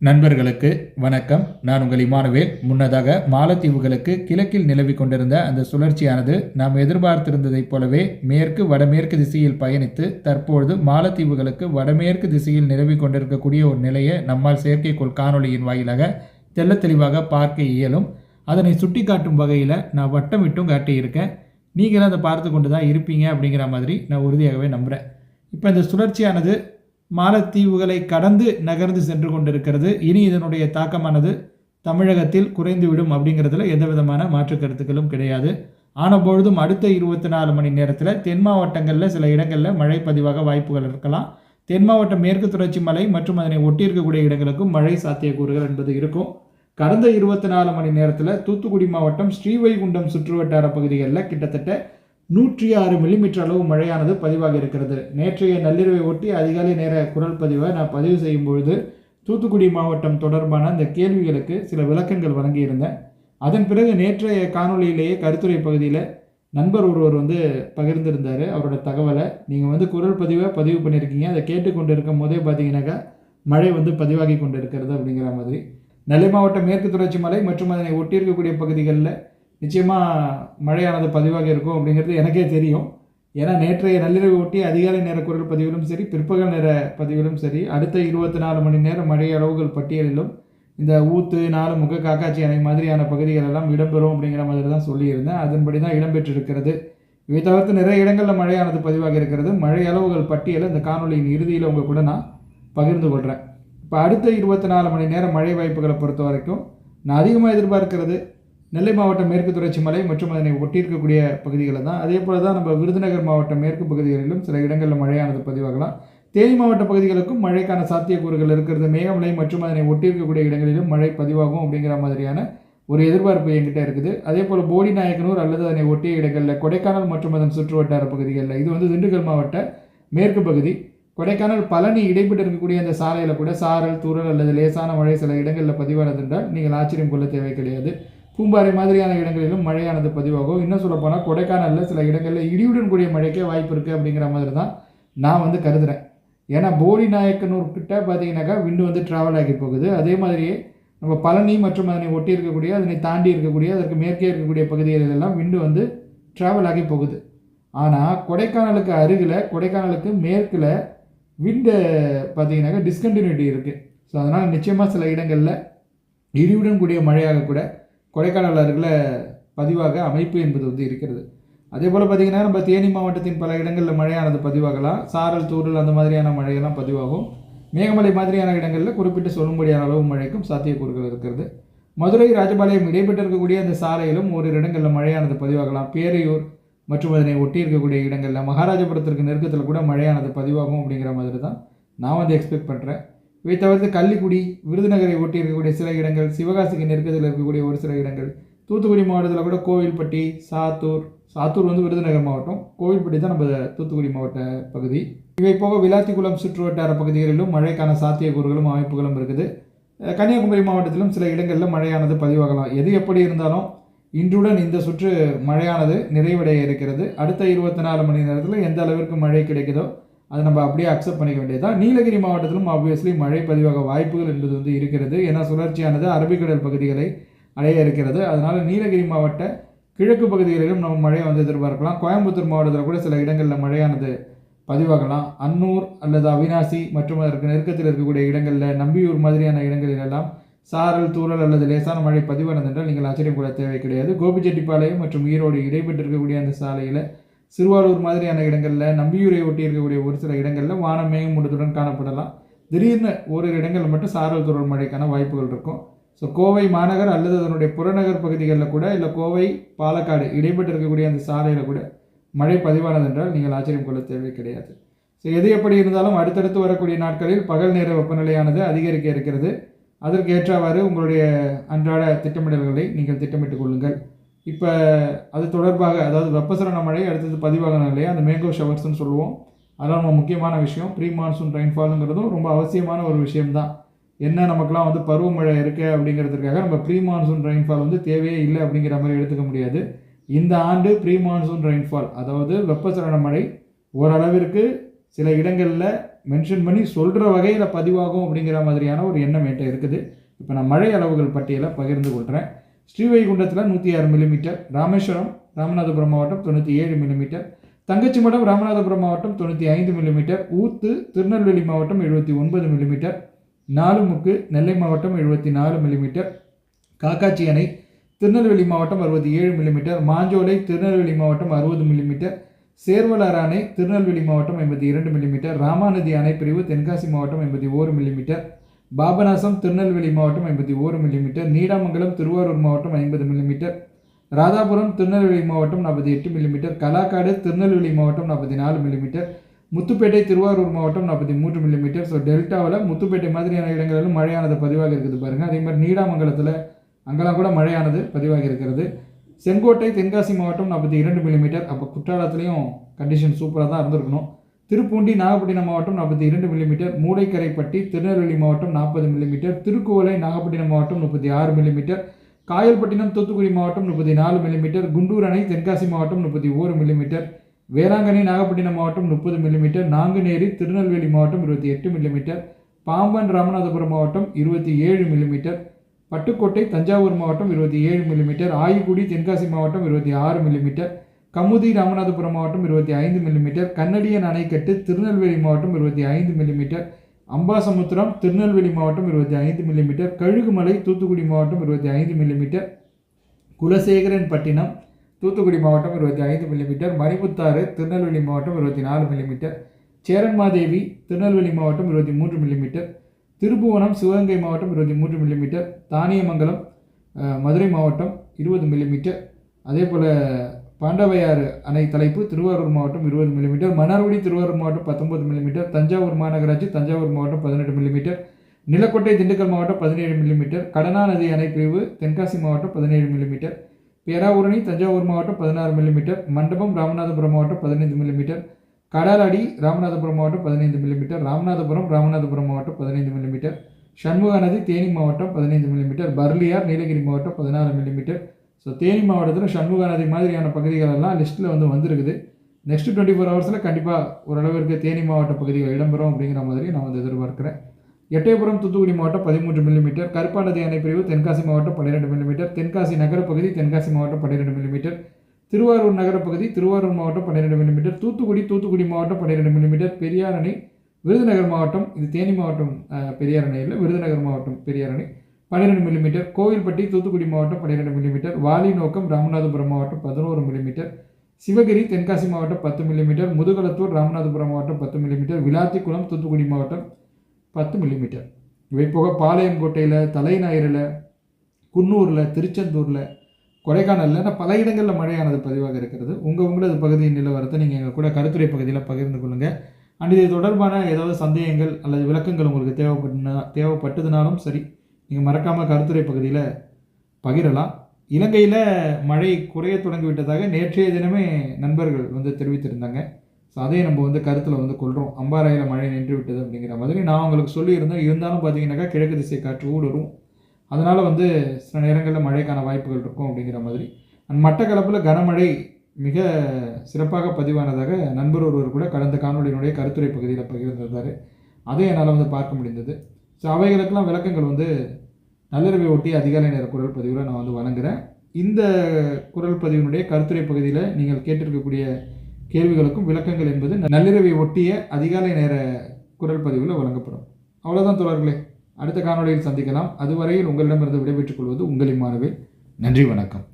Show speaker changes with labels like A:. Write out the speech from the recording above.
A: நண்பர்களுக்கு வணக்கம். நான் உங்கள் இமானுவேல். முன்னதாக மாலத்தீவுகளுக்கு கிழக்கில் நிலவி கொண்டிருந்த அந்த சுழற்சியானது நாம் எதிர்பார்த்திருந்ததைப் போலவே மேற்கு வடமேற்கு திசையில் பயணித்து தற்பொழுது மாலத்தீவுகளுக்கு வடமேற்கு திசையில் நிலவி கொண்டிருக்கக்கூடிய ஒரு நிலையை நம்மால் செயற்கைக்கோள் காணொளியின் வாயிலாக தெல்ல தெளிவாக பார்க்க இயலும். அதனை சுட்டிக்காட்டும் வகையில் நான் வட்டமிட்டும் காட்டியிருக்கேன் நீங்களும் அதை பார்த்து கொண்டு தான் இருப்பீங்க அப்படிங்கிற மாதிரி நான் உறுதியாகவே நம்புகிறேன் இப்போ இந்த சுழற்சியானது மாலத்தீவுகளை கடந்து நகர்ந்து சென்று கொண்டிருக்கிறது. இனி இதனுடைய தாக்கமானது தமிழகத்தில் குறைந்துவிடும் அப்படிங்கிறதுல எந்த விதமான மாற்று கருத்துக்களும் கிடையாது. ஆனபொழுதும் அடுத்த இருபத்தி நாலு மணி நேரத்தில் தென் மாவட்டங்களில் சில இடங்களில் மழை பதிவாக வாய்ப்புகள் இருக்கலாம். தென் மாவட்டம் மேற்கு தொடர்ச்சி மலை மற்றும் அதனை ஒட்டியிருக்கக்கூடிய இடங்களுக்கும் மழை சாத்தியக்கூறுகள் என்பது இருக்கும். கடந்த இருபத்தி நாலு மணி நேரத்தில் தூத்துக்குடி மாவட்டம் ஸ்ரீவைகுண்டம் சுற்றுவட்டார பகுதிகளில் கிட்டத்தட்ட நூற்றி ஆறு மில்லிமீட்டர் அளவு மழையானது பதிவாக இருக்கிறது. நேற்றைய நள்ளிரவை ஒட்டி அதிகாலை நேர குரல் பதிவை நான் பதிவு செய்யும் பொழுது தூத்துக்குடி மாவட்டம் தொடர்பான அந்த கேள்விகளுக்கு சில விளக்கங்கள் வழங்கியிருந்தேன். அதன் பிறகு நேற்றைய காணொளியிலேயே கருத்துரை பகுதியில் நண்பர் ஒருவர் வந்து பகிர்ந்திருந்தார். அவரோட தகவலை நீங்கள் வந்து குரல் பதிவை பதிவு பண்ணியிருக்கீங்க. அதை கேட்டுக்கொண்டு இருக்கும் போதே பார்த்தீங்கன்னாக்கா மழை வந்து பதிவாகி கொண்டு இருக்கிறது அப்படிங்கிற மாதிரி. நெல்லை மாவட்டம் மேற்கு தொடர்ச்சி மலை மற்றும் அதனை ஒட்டியிருக்கக்கூடிய பகுதிகளில் நிச்சயமாக மழையானது பதிவாக இருக்கும் அப்படிங்கிறது எனக்கே தெரியும். ஏன்னா நேற்றைய நள்ளிரவு ஒட்டி அதிகாலை நேர குரல் பதிவிலும் சரி பிற்பகல் நேர பதிவிலும் சரி அடுத்த இருபத்தி நாலு மணி நேரம் மழை அளவுகள் பட்டியலிலும் இந்த ஊத்து நாலு முக காக்காட்சி அணை மாதிரியான பகுதிகள் எல்லாம் இடம்பெறும் அப்படிங்கிற மாதிரி தான் சொல்லியிருந்தேன். அதன்படி தான் இடம்பெற்றிருக்கிறது. இவை தவிர்த்து நிறைய இடங்களில் மழையானது பதிவாக இருக்கிறது. மழை அளவுகள் பட்டியலை இந்த காணொலியின் இறுதியில் உங்கள் கூட நான் பகிர்ந்து கொள்கிறேன் இப்போ அடுத்த இருபத்தி நாலு மணி நேரம் மழை வாய்ப்புகளை பொறுத்த வரைக்கும் நான் அதிகமாக எதிர்பார்க்கிறது நெல்லை மாவட்டம் மேற்கு தொடர்ச்சி மலை மற்றும் அதனை ஒட்டியிருக்கக்கூடிய பகுதிகளில் தான். அதே போல் தான் நம்ம விருதுநகர் மாவட்டம் மேற்கு பகுதிகளிலும் சில இடங்களில் மழையானது பதிவாகலாம். தேனி மாவட்ட பகுதிகளுக்கும் மழைக்கான சாத்தியக்கூறுகள் இருக்கிறது. மேகமலை மற்றும் அதனை ஒட்டியிருக்கக்கூடிய இடங்களிலும் மழை பதிவாகும் அப்படிங்கிற மாதிரியான ஒரு எதிர்பார்ப்பு என்கிட்ட இருக்குது. அதே போல் போடி நாயக்கனூர் அல்லது அதனை ஒட்டிய இடங்களில் கொடைக்கானல் மற்றும் அதன் சுற்றுவட்டார பகுதிகளில் இது வந்து திண்டுக்கல் மாவட்ட மேற்கு பகுதி. கொடைக்கானல் பழனி இடைப்பட்டு இருக்கக்கூடிய அந்த சாலையில் கூட சாரல் தூரல் அல்லது லேசான மழை சில இடங்களில் பதிவானது என்றால் நீங்கள் ஆச்சரியம் கொள்ள தேவை கிடையாது. பூம்பாறை மாதிரியான இடங்களிலும் மழையானது பதிவாகும். இன்னும் சொல்ல போனால் கொடைக்கானலில் சில இடங்களில் இடியுடன் கூடிய மழைக்கே வாய்ப்பு இருக்குது அப்படிங்கிற மாதிரி தான் நான் வந்து கருதுகிறேன் ஏன்னா போடி நாயக்கனூர் கிட்ட பார்த்தீங்கன்னாக்கா விண்டு வந்து ட்ராவல் ஆகி போகுது. அதே மாதிரியே நம்ம பழனி மற்றும் அதனை ஒட்டி இருக்கக்கூடிய அதனை தாண்டி இருக்கக்கூடிய அதற்கு மேற்கே இருக்கக்கூடிய பகுதிகளில் விண்டு வந்து ட்ராவல் ஆகி போகுது. ஆனால் கொடைக்கானலுக்கு அருகில் கொடைக்கானலுக்கு மேற்கில் விண்டு பார்த்தீங்கன்னாக்கா டிஸ்கண்டினியூட்டி இருக்குது ஸோ அதனால் நிச்சயமாக சில இடங்களில் இடியுடன் கூடிய மழையாக கூட கொடைக்கானலர்களை பதிவாக அமைப்பு என்பது வந்து இருக்கிறது. அதே போல் பார்த்திங்கன்னா நம்ம தேனி மாவட்டத்தின் பல இடங்களில் மழையானது பதிவாகலாம். சாரல் தூரல் அந்த மாதிரியான மழையெல்லாம் பதிவாகும். மேகமலை மாதிரியான இடங்களில் குறிப்பிட்டு சொல்லும்படியான அளவு மழைக்கும் சாத்தியக்கூறுகள் இருக்கிறது. மதுரை ராஜபாளையம் இடைப்பட்டு இருக்கக்கூடிய அந்த சாலையிலும் ஒரு இடங்களில் மழையானது பதிவாகலாம். பேரையூர் மற்றும் அதனை ஒட்டி இருக்கக்கூடிய இடங்களில் மகாராஜபுரத்திற்கு நெருக்கத்தில் கூட மழையானது பதிவாகும் அப்படிங்கிற மாதிரி தான் நான் வந்து எக்ஸ்பெக்ட் பண்ணுறேன் இவை தவிர்த்து கள்ளிக்குடி விருதுநகரை ஒட்டி இருக்கக்கூடிய சில இடங்கள் சிவகாசிக்கு நெருக்கத்தில் இருக்கக்கூடிய ஒரு சில இடங்கள். தூத்துக்குடி மாவட்டத்தில் கூட கோவில்பட்டி சாத்தூர் சாத்தூர் வந்து விருதுநகர் மாவட்டம். கோவில்பட்டி தான் நம்ம தூத்துக்குடி மாவட்ட பகுதி. இவை போக விளாத்திக்குளம் சுற்றுவட்டார பகுதிகளிலும் மழைக்கான சாத்தியக்கூறுகளும் அமைப்புகளும் இருக்குது. கன்னியாகுமரி மாவட்டத்திலும் சில இடங்களில் மழையானது பதிவாகலாம். எது எப்படி இருந்தாலும் இன்றுடன் இந்த சுற்று மழையானது நிறைவடைய இருக்கிறது. அடுத்த இருபத்தி நாலு மணி நேரத்தில் எந்த அளவிற்கு மழை கிடைக்குதோ அதை நம்ம அப்படியே அக்செப்ட் பண்ணிக்க வேண்டியதுதான். நீலகிரி மாவட்டத்திலும் ஆப்வியஸ்லி மழை பதிவாக வாய்ப்புகள் என்பது வந்து இருக்கிறது. ஏன்னா சுழற்சியானது அரபிக்கடல் பகுதிகளை அடைய இருக்கிறது. அதனால் நீலகிரி மாவட்ட கிழக்கு பகுதிகளிலும் நம்ம மழையை வந்து எதிர்பார்க்கலாம். கோயம்புத்தூர் மாவட்டத்தில் கூட சில இடங்களில் மழையானது பதிவாகலாம். அன்னூர் அல்லது அவினாசி மற்றும் அதற்கு நெருக்கத்தில் இருக்கக்கூடிய இடங்களில் நம்பியூர் மாதிரியான இடங்களிலெல்லாம் சாரல் தூரல் அல்லது லேசான மழை பதிவானது என்றால் நீங்கள் ஆச்சரியம் கூட தேவை கிடையாது. கோபிச்செட்டிப்பாளையம் மற்றும் ஈரோடு இடைப்பட்டு இருக்கக்கூடிய அந்த சாலையில் சிறுவாரூர் மாதிரியான இடங்களில் நம்பியூரை ஒட்டி இருக்கக்கூடிய ஒரு சில இடங்களில் வானம் மேகமூட்டத்துடன் காணப்படலாம். திடீர்னு ஓரிரு இடங்களில் மட்டும் சாரல் தொடர் மழைக்கான வாய்ப்புகள் இருக்கும். ஸோ கோவை மாநகர் அல்லது அதனுடைய புறநகர் பகுதிகளில் கூட இல்லை கோவை பாலக்காடு இடைப்பட்டு இருக்கக்கூடிய அந்த சாலையில் கூட மழை பதிவானது என்றால் நீங்கள் ஆச்சரியம் கொள்ள தேவை கிடையாது. ஸோ எது எப்படி இருந்தாலும் அடுத்தடுத்து வரக்கூடிய நாட்களில் பகல் நேர வெப்பநிலையானது அதிகரிக்க இருக்கிறது. அதற்கு ஏற்றவாறு உங்களுடைய அன்றாட திட்டமிடல்களை நீங்கள் திட்டமிட்டுக் கொள்ளுங்கள். இப்போ அது தொடர்பாக அதாவது வெப்பசலன மழை அடுத்தது பதிவாகணும் இல்லையா அந்த மேங்கோ ஷவர்ஸ்னு சொல்லுவோம். அதெல்லாம் ரொம்ப முக்கியமான விஷயம். ப்ரீ மான்சூன் ரெயின்ஃபாலுங்கிறதும் ரொம்ப அவசியமான ஒரு விஷயம்தான். என்ன நமக்குலாம் வந்து பருவமழை இருக்கு அப்படிங்கிறதுக்காக நம்ம ப்ரீ மான்சூன் ரெயின்ஃபால் வந்து தேவையே இல்லை அப்படிங்கிற மாதிரி எடுத்துக்க முடியாது. இந்த ஆண்டு ப்ரீ மான்சூன் ரெயின்ஃபால் அதாவது வெப்பசலன மழை ஓரளவிற்கு சில இடங்களில் மென்ஷன் பண்ணி சொல்கிற வகையில் பதிவாகும் அப்படிங்கிற மாதிரியான ஒரு எண்ணம் என்கிட்ட இருக்குது. இப்போ நான் மழை அளவுகள் பட்டியலை பகிர்ந்து கொள்கிறேன் ஸ்ரீவைகுண்டத்தில் நூற்றி ஆறு மில்லிமீட்டர் ராமேஸ்வரம் ராமநாதபுரம் மாவட்டம் தொண்ணூற்றி ஏழு மில்லிமீட்டர் தங்கச்சிமடம் ராமநாதபுரம் மாவட்டம் தொண்ணூற்றி ஐந்து மில்லிமீட்டர் ஊத்து திருநெல்வேலி மாவட்டம் எழுபத்தி ஒன்பது மில்லிமீட்டர் நாலுமுக்கு நெல்லை மாவட்டம் எழுபத்தி நாலு மில்லிமீட்டர் காக்காச்சி அணை திருநெல்வேலி மாவட்டம் அறுபத்தி ஏழு மில்லிமீட்டர் மாஞ்சோலை திருநெல்வேலி மாவட்டம் அறுபது மில்லிமீட்டர் சேர்வலார் அணை திருநெல்வேலி மாவட்டம் ஐம்பத்தி இரண்டு மில்லிமீட்டர் ராமாநதி அணை பிரிவு தென்காசி மாவட்டம் ஐம்பத்தி ஓரு மில்லிமீட்டர் பாபநாசம் திருநெல்வேலி மாவட்டம் ஐம்பத்தி ஓரு மில்லிமீட்டர் நீடாமங்கலம் திருவாரூர் மாவட்டம் ஐம்பது மில்லிமீட்டர் ராதாபுரம் திருநெல்வேலி மாவட்டம் நாற்பத்தி எட்டு மில்லிமீட்டர் கலாக்காடு திருநெல்வேலி மாவட்டம் நாற்பத்தி நாலு மில்லிமீட்டர் முத்துப்பேட்டை திருவாரூர் மாவட்டம் நாற்பத்தி மூன்று மில்லிமீட்டர் ஸோ டெல்டாவில் முத்துப்பேட்டை மாதிரியான இடங்களிலும் மழையானது பதிவாக இருக்குது பாருங்கள் அதே மாதிரி நீடாமங்கலத்தில் அங்கெல்லாம் கூட மழையானது பதிவாக இருக்கிறது. செங்கோட்டை தென்காசி மாவட்டம் நாற்பத்தி இரண்டு மில்லிமீட்டர் அப்போ குற்றாலத்துலேயும் கண்டிஷன் சூப்பராக தான் இருந்திருக்கணும். திருப்பூண்டி நாகப்பட்டினம் மாவட்டம் நாற்பத்தி இரண்டு மில்லிமீட்டர் மூளைக்கரைப்பட்டி திருநெல்வேலி மாவட்டம் நாற்பது மில்லிமீட்டர் திருக்குவளை நாகப்பட்டினம் மாவட்டம் முப்பத்தி ஆறு மில்லிமீட்டர் காயல்பட்டினம் தூத்துக்குடி மாவட்டம் முப்பத்தி நாலு மில்லிமீட்டர் குண்டூர் அணை தென்காசி மாவட்டம் முப்பத்தி ஓரு மில்லிமீட்டர் வேளாங்கண்ணி நாகப்பட்டினம் மாவட்டம் முப்பது மில்லிமீட்டர் நாங்குநேரி திருநெல்வேலி மாவட்டம் இருபத்தி எட்டு மில்லிமீட்டர் பாம்பன் ராமநாதபுரம் மாவட்டம் இருபத்தி ஏழு மில்லிமீட்டர் பட்டுக்கோட்டை தஞ்சாவூர் மாவட்டம் இருபத்தி ஏழு மில்லிமீட்டர் ஆய்குடி தென்காசி மாவட்டம் இருபத்தி ஆறு மில்லிமீட்டர் கமுதி ராமநாதபுரம் மாவட்டம் இருபத்தி ஐந்து மில்லிமீட்டர் கன்னடியன் அணைக்கட்டு திருநெல்வேலி மாவட்டம் இருபத்தி ஐந்து மில்லிமீட்டர் அம்பாசமுத்திரம் திருநெல்வேலி மாவட்டம் இருபத்தி ஐந்து மில்லிமீட்டர் கழுகுமலை தூத்துக்குடி மாவட்டம் இருபத்தி ஐந்து மில்லிமீட்டர் குலசேகரன் பட்டினம் தூத்துக்குடி மாவட்டம் இருபத்தி ஐந்து மில்லிமீட்டர் மணிமுத்தாறு திருநெல்வேலி மாவட்டம் இருபத்தி நாலு மில்லிமீட்டர் சேரன்மாதேவி திருநெல்வேலி மாவட்டம் இருபத்தி மூன்று மில்லிமீட்டர் திருப்புவனம் சிவகங்கை மாவட்டம் இருபத்தி மூன்று மில்லிமீட்டர் தானியமங்கலம் மதுரை மாவட்டம் இருபது மில்லிமீட்டர் அதே போல் பாண்டவையாறு அணை தலைப்பு திருவாரூர் மாவட்டம் இருபது மில்லிமீட்டர் மன்னார்குடி திருவாரூர் மாவட்டம் பத்தொன்பது மில்லிமீட்டர் தஞ்சாவூர் மாநகராட்சி தஞ்சாவூர் மாவட்டம் பதினெட்டு மில்லிமீட்டர் நிலக்கோட்டை திண்டுக்கல் மாவட்டம் பதினேழு மில்லிமீட்டர் கடனா நதி அணை பிரிவு தென்காசி மாவட்டம் பதினேழு மில்லிமீட்டர் பேராவூரணி தஞ்சாவூர் மாவட்டம் பதினாறு மில்லிமீட்டர் மண்டபம் ராமநாதபுரம் மாவட்டம் பதினைந்து மில்லிமீட்டர் கடலாடி ராமநாதபுரம் மாவட்டம் பதினைந்து மில்லிமீட்டர் ராமநாதபுரம் ராமநாதபுரம் மாவட்டம் பதினைந்து மில்லிமீட்டர் சண்முக நதி தேனி மாவட்டம் பதினைந்து மில்லிமீட்டர் பர்லியார் நீலகிரி மாவட்டம் பதினாறு மில்லிமீட்டர் ஸோ தேனி மாவட்டத்தில் சண்முகா நதி மாதிரியான பகுதிகள் எல்லாம் லிஸ்ட்டில் வந்து வந்திருக்குது. நெக்ஸ்ட் டுவெண்ட்டி ஃபோர் ஹவர்ஸில் கண்டிப்பாக ஓரளவிற்கு தேனி மாவட்ட பகுதிகள் இடம்பெறும் அப்படிங்கிற மாதிரி நான் வந்து எதிர்பார்க்குறேன். எட்டயபுரம் தூத்துக்குடி மாவட்டம் பதிமூன்று மில்லிமீட்டர் கருப்பா நதி அணை பிரிவு தென்காசி மாவட்டம் பன்னிரெண்டு மில்லிமீட்டர் தென்காசி நகரப்பகுதி தென்காசி மாவட்டம் பன்னிரெண்டு மில்லிமீட்டர் திருவாரூர் நகரப்பகுதி திருவாரூர் மாவட்டம் பன்னிரெண்டு மில்லிமீட்டர் தூத்துக்குடி தூத்துக்குடி மாவட்டம் பன்னிரெண்டு மில்லிமீட்டர் பெரியார் அணை விருதுநகர் மாவட்டம் இது தேனி மாவட்டம் பெரியார் அணை இல்லை விருதுநகர் மாவட்டம் பெரியார் அணை பன்னிரெண்டு மில்லிமீட்டர் கோவில்பட்டி தூத்துக்குடி மாவட்டம் பன்னிரெண்டு மில்லிமீட்டர் வாலி நோக்கம் ராமநாதபுரம் மாவட்டம் பதினோரு மில்லிமீட்டர் சிவகிரி தென்காசி மாவட்டம் பத்து மில்லிமீட்டர் முதுகலத்தூர் ராமநாதபுரம் மாவட்டம் பத்து மில்லிமீட்டர் விளாத்திக்குளம் தூத்துக்குடி மாவட்டம் பத்து மில்லிமீட்டர் இவை போக பாளையங்கோட்டையில் தலைநாயரில் குன்னூரில் திருச்செந்தூரில் கொடைக்கானலில் பல இடங்களில் மழையானது பதிவாக இருக்கிறது. உங்கள் உங்களது பகுதியின் நிலவரத்தை நீங்கள் எங்கள் கூட கருத்துரை பகுதியில் பகிர்ந்து கொள்ளுங்கள் அண்ட் இது தொடர்பான ஏதாவது சந்தேகங்கள் அல்லது விளக்கங்கள் உங்களுக்கு தேவைப்பட்டுனா தேவைப்பட்டதுனாலும் சரி நீங்கள் மறக்காமல் கருத்துரை பகுதியில் பகிரலாம். இலங்கையில் மழை குறைய தொடங்கிவிட்டதாக நேற்றைய தினமே நண்பர்கள் வந்து தெரிவித்திருந்தாங்க. ஸோ அதே நம்ம வந்து கருத்தில் வந்து கொள்கிறோம் அம்பாறையில் மழை நின்று விட்டது அப்படிங்கிற மாதிரி நான் உங்களுக்கு சொல்லியிருந்தேன். இருந்தாலும் பார்த்தீங்கன்னாக்கா கிழக்கு திசை காற்று ஊடுருவும் அதனால் வந்து சில நேரங்களில் மழைக்கான வாய்ப்புகள் இருக்கும் அப்படிங்கிற மாதிரி. அண்ட் மட்டக்களப்பில் கனமழை மிக சிறப்பாக பதிவானதாக நண்பர் ஒருவர் கூட கடந்த காணொலியினுடைய கருத்துரை பகுதியில் பகிர்ந்திருந்தார். அதை என்னால் வந்து பார்க்க முடிந்தது. ஸோ அவைகளுக்கெல்லாம் விளக்கங்கள் வந்து நள்ளிரவை ஒட்டி அதிகாலை நேர குரல் பதிவில் நான் வந்து வழங்குகிறேன் இந்த குரல் பதிவினுடைய கருத்துரை பகுதியில் நீங்கள் கேட்டிருக்கக்கூடிய கேள்விகளுக்கும் விளக்கங்கள் என்பது நள்ளிரவை ஒட்டிய அதிகாலை நேர குரல் பதிவில் வழங்கப்படும். அவ்வளோதான் தொடர்களே அடுத்த காணொளியில் சந்திக்கலாம். அதுவரையில் உங்களிடமிருந்து விடைபெற்றுக் கொள்வது உங்களின் மாணவில் நன்றி வணக்கம்.